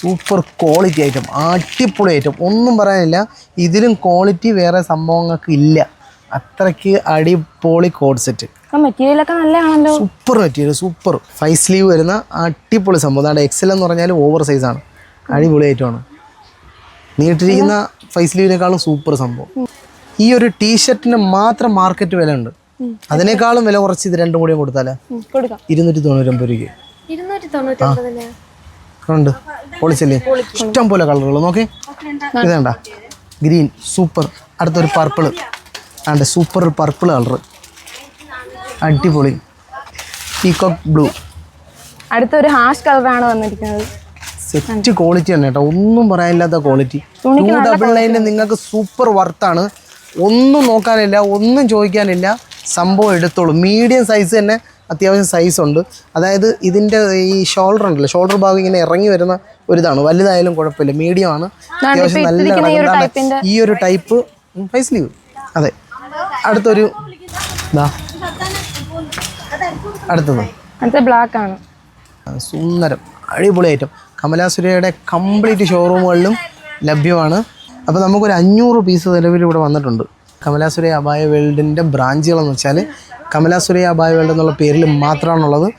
Super quality item അടിപൊളി item. ഒന്നും പറയാനില്ല ഇതിലും ക്വാളിറ്റി വേറെ സംഭവങ്ങൾക്ക് ഇല്ല. അത്രയ്ക്ക് അടിപൊളി കോഡ് സെറ്റ്. മെറ്റീരിയലൊക്കെ നല്ലതാണല്ലോ. Super material super. Five sleeve വരുന്ന അടിപൊളി സംഭവം. അതാണ് എക്സൽ എന്ന് പറഞ്ഞാൽ ഓവർ സൈസാണ് അടിപൊളി ഐറ്റമാണ് നീട്ടിരിക്കുന്ന ഫൈവ് സ്ലീവിനേക്കാളും സൂപ്പർ സംഭവം. ഈ ഒരു ടീഷർട്ടിന് മാത്രം മാർക്കറ്റ് വില ഉണ്ട് അതിനേക്കാളും വില കുറച്ച് ഇത് രണ്ടും കൂടിയും കൊടുത്താലേ? ഇരുന്നൂറ്റി രൂപയ്ക്ക്. തൊണ്ണൂറ്റി ഒമ്പതിന് ഉണ്ട് പൊളിച്ചല്ലേ? ഇഷ്ടം പോലെ കളറുകൾ. നോക്കി. ഇതേണ്ട. Green super. അടുത്തൊരു പർപ്പിൾ ആണ്ട് സൂപ്പർ പർപ്പിൾ കളർ അടിപൊളി. പീകോക്ക് ബ്ലൂ അടുത്തൊരു ഹാഷ് കളറാണ് വന്നിരിക്കുന്നത്. സെറ്റ് ക്വാളിറ്റി തന്നെ കേട്ടോ. ഒന്നും പറയാനില്ലാത്ത ക്വാളിറ്റി ടു ഡബിൾ നയനിൽ നിങ്ങൾക്ക് സൂപ്പർ വർത്താണ് ഒന്നും നോക്കാനില്ല ഒന്നും ചോദിക്കാനില്ല. സംഭവം എടുത്തോളൂ. മീഡിയം സൈസ് തന്നെ അത്യാവശ്യം സൈസ് ഉണ്ട്. അതായത് ഇതിന്റെ ഈ ഷോൾഡർ ഉണ്ടല്ലോ ഷോൾഡർ ഭാഗം ഇങ്ങനെ ഇറങ്ങി വരുന്ന ഒരിതാണ്. വലുതായാലും കുഴപ്പമില്ല മീഡിയം ആണ്. അത്യാവശ്യം നല്ല ഈ ഒരു ടൈപ്പ് സ്ലീവ് അതെ. അടുത്തൊരു അടുത്തത്. അടുത്ത ബ്ലാക്ക് ആണ്. സുന്ദരം. അടിപൊളി ഐറ്റം കമലാസുരയുടെ കംപ്ലീറ്റ് ഷോറൂമുകളിലും ലഭ്യമാണ്. അപ്പോൾ നമുക്കൊരു അഞ്ഞൂറ് പീസ് നിലവിൽ ഇവിടെ വന്നിട്ടുണ്ട് കമലാസുര അബായ വേൾഡിന്റെ ബ്രാഞ്ചുകളെന്ന് വെച്ചാൽ കമലാസുര ബായ് വേൾഡ് എന്നുള്ള പേരിൽ മാത്രമാണുള്ളത്.